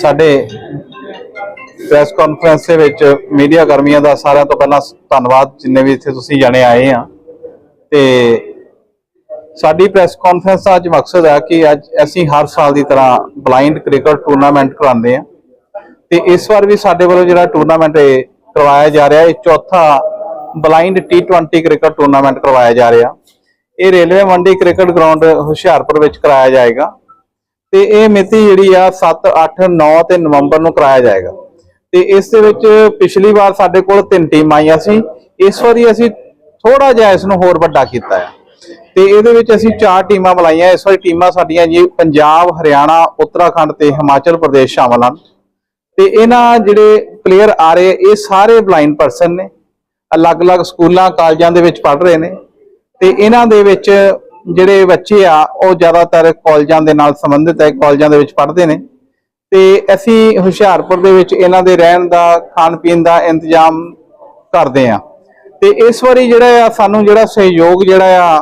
ਸਾਡੇ press conference ਦੇ ਵਿੱਚ ਮੀਡੀਆ ਕਰਮੀਆਂ ਦਾ ਸਾਰਿਆਂ ਤੋਂ ਪਹਿਲਾਂ ਧੰਨਵਾਦ, ਜਿੰਨੇ ਵੀ ਇੱਥੇ ਤੁਸੀਂ ਜਾਣੇ ਆਏ ਆ। ਤੇ ਸਾਡੀ ਪ੍ਰੈਸ ਕਾਨਫਰੰਸ ਦਾ ਅੱਜ ਮਕਸਦ ਹੈ ਕਿ ਅੱਜ ਅਸੀਂ ਹਰ ਸਾਲ ਦੀ ਤਰ੍ਹਾਂ ਬਲਾਈਂਡ ਕ੍ਰਿਕਟ ਟੂਰਨਾਮੈਂਟ ਕਰਾਉਂਦੇ ਆ। ਤੇ ਇਸ ਵਾਰ ਵੀ ਸਾਡੇ ਵੱਲੋਂ ਜਿਹੜਾ ਟੂਰਨਾਮੈਂਟ ਇਹ ਕਰਵਾਇਆ ਜਾ ਰਿਹਾ, ਇਹ ਚੌਥਾ ਬਲਾਈਂਡ T20 ਕ੍ਰਿਕਟ ਟੂਰਨਾਮੈਂਟ ਕਰਵਾਇਆ ਜਾ ਰਿਹਾ। ਇਹ ਰੇਲਵੇ ਮੰਡੀ ਕ੍ਰਿਕਟ ਗਰਾਊਂਡ ਹੁਸ਼ਿਆਰਪੁਰ ਵਿੱਚ ਕਰਾਇਆ ਜਾਏਗਾ। ਤੇ ਇਹ ਮਿਤੀ ਜਿਹੜੀ ਆ 7 8 9 ਤੇ ਨਵੰਬਰ ਨੂੰ ਕਰਾਇਆ ਜਾਏਗਾ। ਤੇ ਇਸ ਦੇ ਵਿੱਚ ਪਿਛਲੀ ਵਾਰ ਸਾਡੇ ਕੋਲ ਤਿੰਨ ਟੀਮਾਂ ਆਈਆਂ ਸੀ। ਇਸ ਵਾਰੀ ਅਸੀਂ ਥੋੜਾ ਜਿਹਾ ਇਸ ਨੂੰ ਹੋਰ ਵੱਡਾ ਕੀਤਾ ਹੈ। ਤੇ ਇਹਦੇ ਵਿੱਚ ਅਸੀਂ ਚਾਰ ਟੀਮਾਂ ਬੁਲਾਈਆਂ ਇਸ ਵਾਰੀ ਟੀਮਾਂ ਸਾਡੀਆਂ ਜੀ ਪੰਜਾਬ, ਹਰਿਆਣਾ, ਉੱਤਰਾਖੰਡ ਤੇ ਹਿਮਾਚਲ ਪ੍ਰਦੇਸ਼ ਸ਼ਾਮਲ ਹਨ। ਤੇ ਇਹਨਾਂ ਜਿਹੜੇ ਪਲੇਅਰ ਆ ਰਹੇ, ਇਹ ਸਾਰੇ ਬਲਾਈਂਡ ਪਰਸਨ ਨੇ। ਅਲੱਗ-ਅਲੱਗ ਸਕੂਲਾਂ, ਕਾਲਜਾਂ ਦੇ ਵਿੱਚ ਪੜ੍ਹ ਰਹੇ ਨੇ। ਤੇ ਇਹਨਾਂ ਦੇ ਵਿੱਚ ਜਿਹੜੇ ਬੱਚੇ ਆ, ਉਹ ਜ਼ਿਆਦਾਤਰ ਕਾਲਜਾਂ ਦੇ ਨਾਲ ਸੰਬੰਧਿਤ ਹੈ, ਕਾਲਜਾਂ ਦੇ ਵਿੱਚ ਪੜ੍ਹਦੇ ਨੇ। ਤੇ ਅਸੀਂ ਹੁਸ਼ਿਆਰਪੁਰ ਦੇ ਵਿੱਚ ਇਹਨਾਂ ਦੇ ਰਹਿਣ ਦਾ, ਖਾਣ ਪੀਣ ਦਾ ਇੰਤਜ਼ਾਮ ਕਰਦੇ ਆ ਤੇ ਇਸ ਵਾਰੀ ਜਿਹੜਾ ਆ, ਸਾਨੂੰ ਜਿਹੜਾ ਸਹਿਯੋਗ ਜਿਹੜਾ ਆ,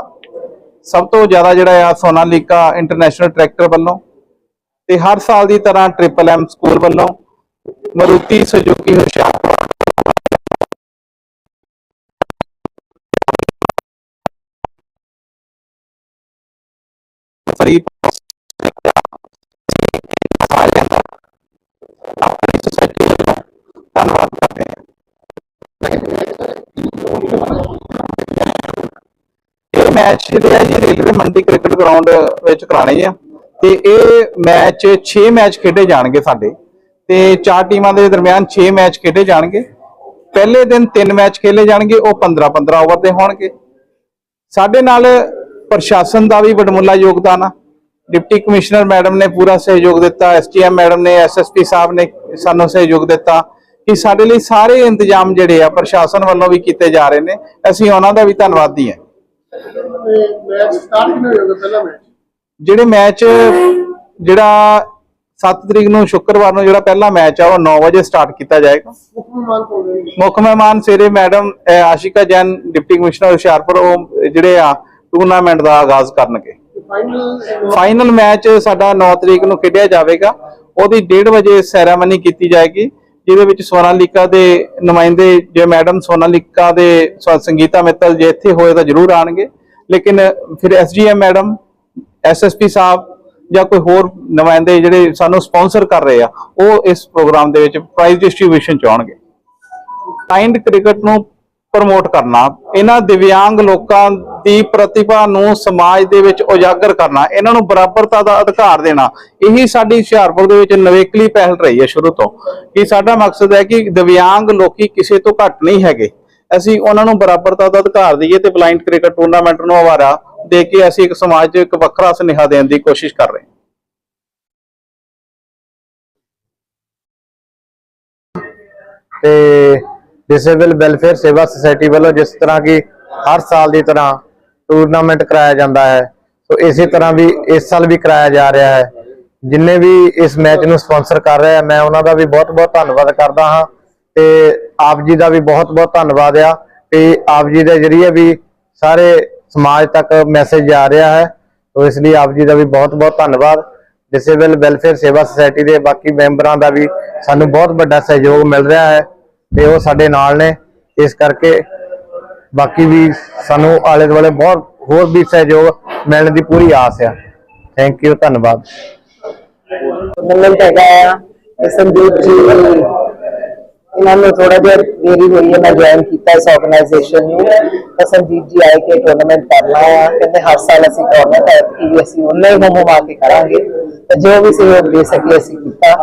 ਸਭ ਤੋਂ ਜ਼ਿਆਦਾ ਜਿਹੜਾ ਆ, ਸੋਨਾਲੀਕਾ ਇੰਟਰਨੈਸ਼ਨਲ ਟਰੈਕਟਰ ਵੱਲੋਂ ਤੇ ਹਰ ਸਾਲ ਦੀ ਤਰ੍ਹਾਂ ਟ੍ਰਿਪਲ ਐਮ ਸਕੂਲ ਵੱਲੋਂ ਮਰੂਤੀ ਸੁਜ਼ੂਕੀ ਹੁਸ਼ਿਆਰਪੁਰ ਫਰੀ ਆਪਣੀ ਸੁਸਾਇਟੀ ਵੱਲੋਂ ਧੰਨਵਾਦ ਕਰਦੇ ਹਾਂ ਇਹ ਮੈਚ ਜਿਹੜੇ ਜੀ ਰੇਲਵੇ ਮੰਡੀ ਕ੍ਰਿਕਟ ਗਰਾਊਂਡ ਵਿੱਚ ਕਰਾਣੇ ਆ। ਤੇ ਇਹ ਮੈਚ 6 ਮੈਚ ਖੇਡੇ ਜਾਣਗੇ ਸਾਡੇ। ਤੇ ਚਾਰ ਟੀਮਾਂ ਦੇ ਦਰਮਿਆਨ 6 ਮੈਚ ਖੇਡੇ ਜਾਣਗੇ। ਪਹਿਲੇ ਦਿਨ 3 ਮੈਚ ਖੇਲੇ ਜਾਣਗੇ, ਉਹ 15 15 ਓਵਰ ਦੇ ਹੋਣਗੇ। ਸਾਡੇ ਨਾਲ ਪ੍ਰਸ਼ਾਸਨ ਦਾ ਵੀ ਵਡਮੁੱਲਾ ਯੋਗਦਾਨ ਆ। ਡਿਪਟੀ ਕਮਿਸ਼ਨਰ ਮੈਡਮ ਨੇ ਪੂਰਾ ਸਹਿਯੋਗ ਦਿੱਤਾ ਐਸਟੀਐਮ ਮੈਡਮ ਨੇ ਐਸਐਸਪੀ ਸਾਹਿਬ ਨੇ ਸਾਨੂੰ ਸਹਿਯੋਗ ਦਿੱਤਾ ਕਿ ਸਾਡੇ ਲਈ ਸਾਰੇ ਇੰਤਜ਼ਾਮ ਜਿਹੜੇ ਆ ਪ੍ਰਸ਼ਾਸਨ ਵੱਲੋਂ ਵੀ ਕੀਤੇ ਜਾ ਰਹੇ ਨੇ। ਅਸੀਂ ਉਹਨਾਂ ਦਾ ਵੀ ਧੰਨਵਾਦੀ ਹਾਂ। ਜਿਹੜੇ ਮੈਚ ਜਿਹੜਾ 7 ਤਰੀਕ ਨੂੰ ਸ਼ੁੱਕਰਵਾਰ ਨੂੰ ਜਿਹੜਾ ਪਹਿਲਾ ਮੈਚ ਆ ਉਹ 9 ਵਜੇ ਸਟਾਰਟ ਕੀਤਾ ਜਾਏਗਾ। ਮੁੱਖ ਮਹਿਮਾਨ ਕੌਣ ਸਵੇਰੇ ਮੈਡਮ ਅਹ, ਆਸ਼ਿਕਾ ਜੈਨ ਡਿਪਟੀ ਕਮਿਸ਼ਨਰ ਹੁਸ਼ਿਆਰਪੁਰ ਉਹ ਜਿਹੜੇ ਆ ਟੂਰਨਾਮੈਂਟ ਦਾ ਆਗਾਜ਼ ਕਰਨਗੇ। ਫਾਈਨਲ ਮੈਚ ਸਾਡਾ 9 ਤਰੀਕ ਨੂੰ ਖੇਡਿਆ ਜਾਵੇਗਾ। ਉਹਦੀ 1:30 ਵਜੇ ਸੈਰਾਮਨੀ ਕੀਤੀ ਜਾਏਗੀ, ਜਿਹਦੇ ਵਿੱਚ ਸੋਨਾਲੀਕਾ ਦੇ ਨੁਮਾਇੰਦੇ ਜੇ ਮੈਡਮ ਸੋਨਾਲੀਕਾ ਦੇ ਸੰਗੀਤਾ ਮਿੱਤਲ ਜੇ ਇੱਥੇ ਹੋਏ ਤਾਂ ਜ਼ਰੂਰ ਆਣਗੇ। ਲੇਕਿਨ ਫਿਰ ਐਸਡੀਐਮ ਮੈਡਮ ਐਸਐਸਪੀ ਸਾਹਿਬ ਜਾਂ ਕੋਈ ਹੋਰ ਨੁਮਾਇੰਦੇ ਜਿਹੜੇ ਸਾਨੂੰ ਸਪਾਂਸਰ ਕਰ ਰਹੇ ਆ, ਉਹ ਇਸ ਪ੍ਰੋਗਰਾਮ ਦੇ ਵਿੱਚ ਪ੍ਰਾਈਜ਼ ਡਿਸਟ੍ਰੀਬਿਊਸ਼ਨ ਚ ਆਉਣਗੇ। ਕਾਈਂਡ ਕ੍ਰਿਕਟ ਨੂੰ ਪ੍ਰਮੋਟ ਕਰਨਾ, ਇਹਨਾਂ ਦਿਵਿਆਂਗ ਲੋਕਾਂ ਦੀ ਪ੍ਰਤਿਭਾ ਨੂੰ ਸਮਾਜ ਦੇ ਵਿੱਚ ਉਜਾਗਰ ਕਰਨਾ, ਇਹਨਾਂ ਨੂੰ ਬਰਾਬਰਤਾ ਦਾ ਅਧਿਕਾਰ ਦੇਣਾ, ਇਹੀ ਸਾਡੀ ਹੁਸ਼ਿਆਰਪੁਰ ਦੇ ਵਿੱਚ ਨਵੇਕਲੀ ਪਹਿਲ ਰਹੀ ਹੈ ਸ਼ੁਰੂ ਤੋਂ ਕਿ ਸਾਡਾ ਮਕਸਦ ਹੈ ਕਿ ਦਿਵਿਆਂਗ ਲੋਕੀ ਕਿਸੇ ਤੋਂ ਘੱਟ ਨਹੀਂ ਹੈਗੇ। ਅਸੀਂ ਉਹਨਾਂ ਨੂੰ ਬਰਾਬਰਤਾ ਦਾ ਅਧਿਕਾਰ ਦਈਏ ਤੇ ਬਲਾਈਂਡ ਕ੍ਰਿਕਟ ਟੂਰਨਾਮੈਂਟ ਨੂੰ ਹਵਾਰਾ ਦੇ ਕੇ ਅਸੀਂ ਇੱਕ ਸਮਾਜ 'ਚ ਇੱਕ ਵੱਖਰਾ ਸੁਨੇਹਾ ਦੇਣ ਦੀ ਕੋਸ਼ਿਸ਼ ਕਰ ਰਹੇ ਹਾਂ। ਤੇ ਡਿਸੇਬਲ ਵੈਲਫੇਅਰ ਸੇਵਾ ਸੁਸਾਇਟੀ ਵੱਲੋਂ ਜਿਸ ਤਰ੍ਹਾਂ ਕਿ ਹਰ ਸਾਲ ਦੀ ਤਰ੍ਹਾਂ ਟੂਰਨਾਮੈਂਟ ਕਰਾਇਆ ਜਾਂਦਾ ਹੈ। ਸੋ ਇਸੇ ਤਰ੍ਹਾਂ ਵੀ ਇਸ ਸਾਲ ਵੀ ਕਰਾਇਆ ਜਾ ਰਿਹਾ ਹੈ। ਜਿੰਨੇ ਵੀ ਇਸ ਮੈਚ ਨੂੰ ਸਪਾਂਸਰ ਕਰ ਰਹੇ ਆ ਮੈਂ ਉਹਨਾਂ ਦਾ ਵੀ ਬਹੁਤ-ਬਹੁਤ ਧੰਨਵਾਦ ਕਰਦਾ ਹਾਂ ਤੇ ਆਪ ਜੀ ਦਾ ਵੀ ਬਹੁਤ-ਬਹੁਤ ਧੰਨਵਾਦ ਆ ਤੇ ਆਪ ਜੀ ਦੇ ਜਰੀਏ ਵੀ ਸਾਰੇ ਸਮਾਜ ਤੱਕ ਮੈਸੇਜ ਜਾ ਰਿਹਾ ਹੈ। ਸੋ ਇਸ ਲਈ ਆਪ ਜੀ ਦਾ ਵੀ ਬਹੁਤ-ਬਹੁਤ ਧੰਨਵਾਦ। ਡਿਸੇਬਲ ਵੈਲਫੇਅਰ ਸੇਵਾ ਸੁਸਾਇਟੀ ਦੇ ਬਾਕੀ ਮੈਂਬਰਾਂ ਦਾ ਵੀ ਸਾਨੂੰ ਬਹੁਤ ਵੱਡਾ ਸਹਿਯੋਗ ਮਿਲ ਰਿਹਾ ਹੈ ਤੇ ਉਹ ਸਾਡੇ ਨਾਲ ਨੇ। ਇਸ ਕਰਕੇ ਬਾਕੀ ਵੀ ਸਾਨੂੰ ਆਲੇ ਦੁਆਲੇ ਬਹੁਤ ਹੋਰ ਵੀ ਸਹਿਯੋਗ ਮਿਲਣ ਦੀ ਪੂਰੀ ਆਸ ਆ। ਥੈਂਕ ਯੂ ਧੰਨਵਾਦ। ਟੂਰਨਾਮੈਂਟ ਹੈਗਾ ਆ ਸੰਦੀਪ ਜੀ, ਇਹਨਾਂ ਨੂੰ ਥੋੜਾ ਜਿਹਾ ਦੇਰੀ ਹੋਈ ਹੈ, ਮੈਂ ਜੁਆਇਨ ਕੀਤਾ ਇਸ ਆਰਗੇਨਾਈਜੇਸ਼ਨ ਨੂੰ। ਤਾਂ ਸੰਦੀਪ ਜੀ ਆਏ ਕਿ ਟੂਰਨਾਮੈਂਟ ਕਰਨਾ ਆ। ਕਹਿੰਦੇ ਹਰ ਸਾਲ ਅਸੀਂ ਟੂਰਨਾਮੈਂਟ ਹੈ, ਕਿ ਅਸੀਂ ਉਹਨਾਂ ਹੀ ਹਮੋ ਕੇ ਕਰਾਂਗੇ। ਤੇ ਜੋ ਵੀ ਸਹਿਯੋਗ ਦੇ ਸਕੇ ਅਸੀਂ ਕੀਤਾ।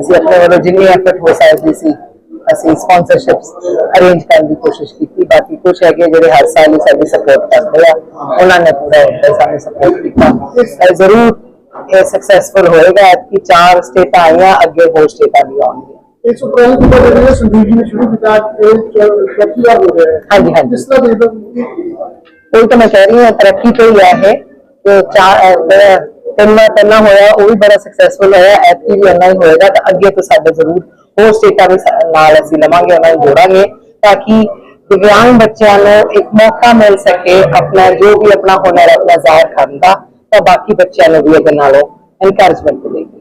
ਅਸੀਂ ਆਪਣੇ ਵੱਲੋਂ ਜਿੰਨੀ ਐਫਰਟ ਹੋ ਸਕਦੀ ਸੀ ਅਸੀਂ ਸਪਾਂਸਰਸ਼ਿਪਸ ਅਰੇਂਜ ਕਰਨ ਦੀ ਕੋਸ਼ਿਸ਼ ਕੀਤੀ ਬਾਕੀ ਕੁਝ ਹੈਗੇ ਜਿਹੜੇ ਹਰ ਸਾਲ ਹੀ ਸਾਡੀ ਸਪੋਰਟ ਕਰਦੇ ਆ ਉਹਨਾਂ ਨੇ ਪੂਰਾ ਉੱਤੇ ਸਾਨੂੰ ਸਪੋਰਟ ਕੀਤਾ ਇਹ ਜ਼ਰੂਰ ਇਹ ਸਕਸੈਸਫੁਲ ਹੋਏਗਾ ਕਿ ਚਾਰ ਸਟੇਟਾਂ ਆਈਆਂ ਅੱਗੇ ਹੋਰ ਸਟੇਟਾਂ ਵੀ ਆਉਣਗੀਆਂ ਇਸ ਉਪਰਾਂਤ ਤੋਂ ਜਿਹੜੇ ਸੰਦੀਪ ਜੀ ਨੇ ਸ਼ੁਰੂ ਕੀਤਾ ਇਹ ਚੌਥੀ ਵਾਰ ਹੋ ਰਿਹਾ ਹੈ ਹਾਂਜੀ, ਹਾਂਜੀ। ਜਿਸ ਤਰ੍ਹਾਂ ਦੇਖਦੇ ਹੋ ਉਹ ਤਾਂ ਮੈਂ ਕਹਿ ਰਹੀ ਹਾਂ ਤਰੱਕੀ ਤੇ ਹੀ ਹੈ ਇਹ ਕਿ ਚਾਰ ਅਹ, ਜਿਹੜਾ ਤਿੰਨ ਤਿੰਨਾ ਹੋਇਆ ਉਹ ਵੀ ਬੜਾ ਸਕਸੈਸਫੁਲ ਹੋਇਆ ਐਤਕੀ ਵੀ ਇੰਨਾ ਹੀ ਹੋਏਗਾ ਤਾਂ ਅੱਗੇ ਤੋਂ ਸਾਡੇ ਜ਼ਰੂਰ ਹੋਰ ਸਟੇਟਾਂ ਵੀ ਨਾਲ ਅਸੀਂ ਲਵਾਂਗੇ, ਉਹਨਾਂ ਨੂੰ ਜੋੜਾਂਗੇ ਤਾਂ ਕਿ ਦਿਵਿਆਂਗ ਬੱਚਿਆਂ ਨੂੰ ਇੱਕ ਮੌਕਾ ਮਿਲ ਸਕੇ ਆਪਣਾ, ਜੋ ਵੀ ਆਪਣਾ ਹੁਨਰ ਆਪਣਾ ਜ਼ਾਹਿਰ ਕਰਨ ਦਾ, ਤਾਂ ਬਾਕੀ ਬੱਚਿਆਂ ਨੂੰ ਵੀ ਇਹਦੇ ਨਾਲੋਂ ਇਨਕਰੇਜਮੈਂਟ ਮਿਲੇਗੀ।